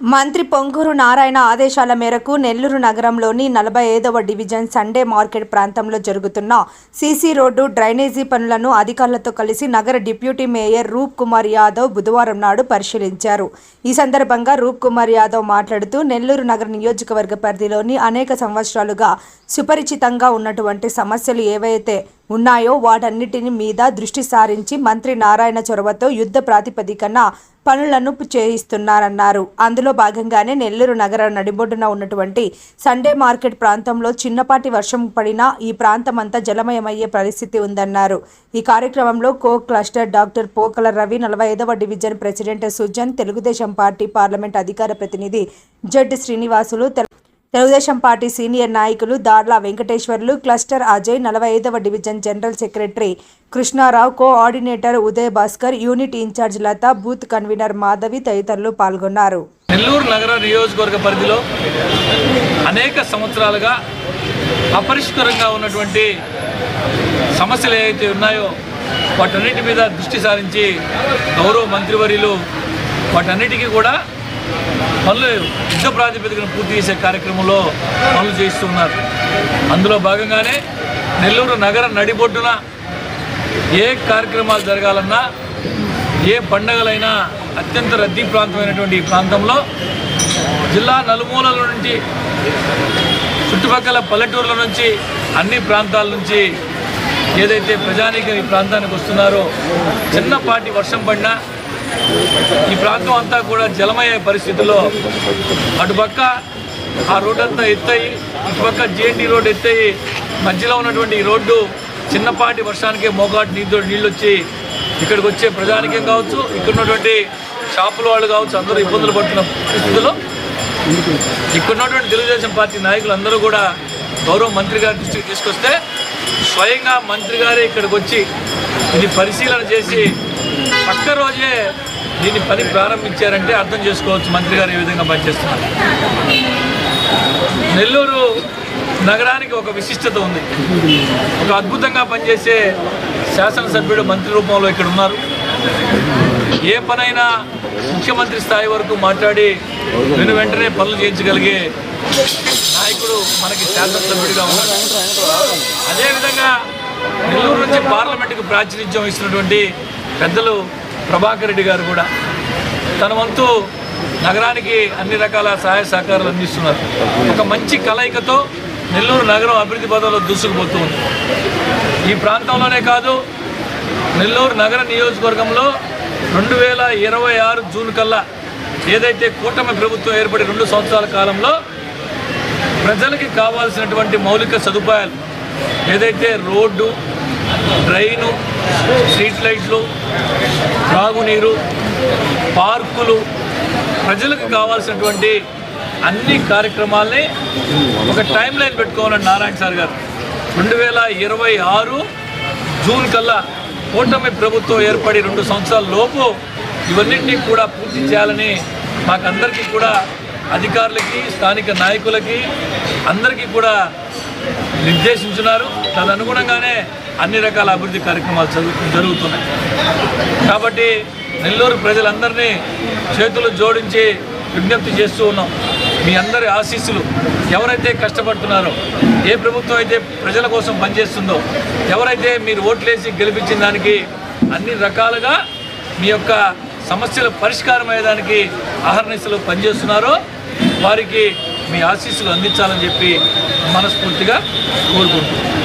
మంత్రి పొంగూరు నారాయణ ఆదేశాల మేరకు నెల్లూరు నగరంలోని నలభై ఐదవ డివిజన్ సండే మార్కెట్ ప్రాంతంలో జరుగుతున్న సీసీ రోడ్డు డ్రైనేజీ పనులను అధికారులతో కలిసి నగర డిప్యూటీ మేయర్ రూప్ కుమార్ యాదవ్ బుధవారం నాడు పరిశీలించారు. ఈ సందర్భంగా రూప్ కుమార్ యాదవ్ మాట్లాడుతూ నెల్లూరు నగర నియోజకవర్గ పరిధిలోని అనేక సంవత్సరాలుగా సుపరిచితంగా ఉన్నటువంటి సమస్యలు ఏవైతే ఉన్నాయో వాటన్నిటిని మీద దృష్టి సారించి మంత్రి నారాయణ చొరవతో యుద్ధ ప్రాతిపదికన పనులను చేయిస్తున్నారన్నారు. అందులో భాగంగానే నెల్లూరు నగర నడిబొడ్డున ఉన్నటువంటి సండే మార్కెట్ ప్రాంతంలో చిన్నపాటి వర్షం పడినా ఈ ప్రాంతమంతా జలమయమయ్యే పరిస్థితి ఉందన్నారు. ఈ కార్యక్రమంలో co cluster doctor Pokala Ravi నలభై ఐదవ division president Sujan Telugu Desam party parliament అధికార ప్రతినిధి Z Srinivasulu Telugu Desam party senior నాయకులు దార్లా వెంకటేశ్వర్లు క్లస్టర్ అజయ్ నలభై ఐదవ division general secretary Krishna Rao coordinator Uday Bhaskar unit in charge Latha booth convener Madhavi తదితరులు పాల్గొన్నారు. నెల్లూరు నగర నియోజకవర్గ పరిధిలో అనేక సంవత్సరాలుగా అపరిష్కరంగా ఉన్నటువంటి సమస్యలు ఏవైతే ఉన్నాయో వాటన్నిటి మీద దృష్టి సారించి గౌరవ మంత్రివర్యులు వాటన్నిటికీ కూడా పనులు యుద్ధ ప్రాతిపదికన పూర్తి చేసే కార్యక్రమంలో పనులు చేస్తున్నారు అందులో భాగంగానే నెల్లూరు నగర నడిబొడ్డున ఏ కార్యక్రమాలు జరగాలన్నా ఏ పండగలైనా అత్యంత రద్దీ ప్రాంతమైనటువంటి ఈ ప్రాంతంలో జిల్లా నలుమూలల నుంచి చుట్టుపక్కల పల్లెటూర్ల నుంచి అన్ని ప్రాంతాల నుంచి ఏదైతే ప్రజానీకం ఈ ప్రాంతానికి వస్తున్నారో చిన్నపాటి వర్షం పడినా ఈ ప్రాంతం అంతా కూడా జలమయ్యే పరిస్థితుల్లో అటుపక్క ఆ రోడ్డు అంతా ఎత్తయి ఇటుపక్క జేఎన్టీ రోడ్డు ఎత్తయి. మధ్యలో ఉన్నటువంటి ఈ రోడ్డు చిన్నపాటి వర్షానికే మోకాటి నీళ్ళు నీళ్ళు వచ్చి ఇక్కడికి వచ్చే ప్రజానికం కావచ్చు ఇక్కడ ఉన్నటువంటి షాపుల వాళ్ళు కావచ్చు అందరూ ఇబ్బందులు పడుతున్న పరిస్థితుల్లో ఇక్కడ ఉన్నటువంటి తెలుగుదేశం పార్టీ నాయకులు అందరూ కూడా గౌరవ మంత్రి గారి దృష్టికి తీసుకొస్తే స్వయంగా మంత్రి గారే ఇక్కడికి వచ్చి ఇది పరిశీలన చేసి ఒక్క రోజే దీన్ని పని ప్రారంభించారంటే అర్థం చేసుకోవచ్చు. మంత్రి గారు ఏ విధంగా పనిచేస్తున్నారు? నెల్లూరు నగరానికి ఒక విశిష్టత ఉంది. ఒక అద్భుతంగా పనిచేసే శాసనసభ్యుడు మంత్రి రూపంలో ఇక్కడ ఉన్నారు. ఏ పనైనా ముఖ్యమంత్రి స్థాయి వరకు మాట్లాడి వెను వెంటనే పనులు చేయించగలిగే నాయకుడు మనకి శాసనసభ్యుడిగా ఉన్నారు అదేవిధంగా నెల్లూరు నుంచి పార్లమెంటుకు ప్రాతినిధ్యం ఇస్తున్నటువంటి పెద్దలు ప్రభాకర్ రెడ్డి గారు కూడా తన వంతు నగరానికి అన్ని రకాల సహాయ సహకారాలు అందిస్తున్నారు. ఒక మంచి కలయికతో నెల్లూరు నగరం అభివృద్ధి పదంలో దూసుకుపోతూ ఉంది. ఈ ప్రాంతంలోనే కాదు నెల్లూరు నగర నియోజకవర్గంలో రెండు వేల ఇరవై ఆరు జూన్ కల్లా ఏదైతే కూటమి ప్రభుత్వం ఏర్పడి రెండు సంవత్సరాల కాలంలో ప్రజలకి కావాల్సినటువంటి మౌలిక సదుపాయాలు ఏదైతే రోడ్డు డ్రైను స్ట్రీట్ లైట్లు త్రాగునీరు పార్కులు ప్రజలకు కావాల్సినటువంటి అన్ని కార్యక్రమాల్ని ఒక టైం లైన్ పెట్టుకోవాలని నారాయణ సార్ గారు. రెండు వేల ఇరవై ఆరు జూన్ కల్లా కూటమి ప్రభుత్వం ఏర్పడి రెండు సంవత్సరాల లోపు ఇవన్నింటినీ కూడా పూర్తి చేయాలని మాకందరికీ కూడా అధికారులకి స్థానిక నాయకులకి అందరికీ కూడా నిర్దేశించున్నారు. తదనుగుణంగానే అన్ని రకాల అభివృద్ధి కార్యక్రమాలు జరుగుతున్నాయి. కాబట్టి నెల్లూరు ప్రజలందరినీ చేతులు జోడించి విజ్ఞప్తి చేస్తూ ఉన్నాం. మీ అందరి ఆశీస్సులు ఎవరైతే కష్టపడుతున్నారో ఏ ప్రభుత్వం అయితే ప్రజల కోసం పనిచేస్తుందో ఎవరైతే మీరు ఓట్లేసి గెలిపించిన దానికి అన్ని రకాలుగా మీ యొక్క సమస్యల పరిష్కారం అయ్యేదానికి అహర్నిశలు పనిచేస్తున్నారో వారికి మీ ఆశీస్సులు అందించాలని చెప్పి మనస్ఫూర్తిగా కోరుకుంటున్నాను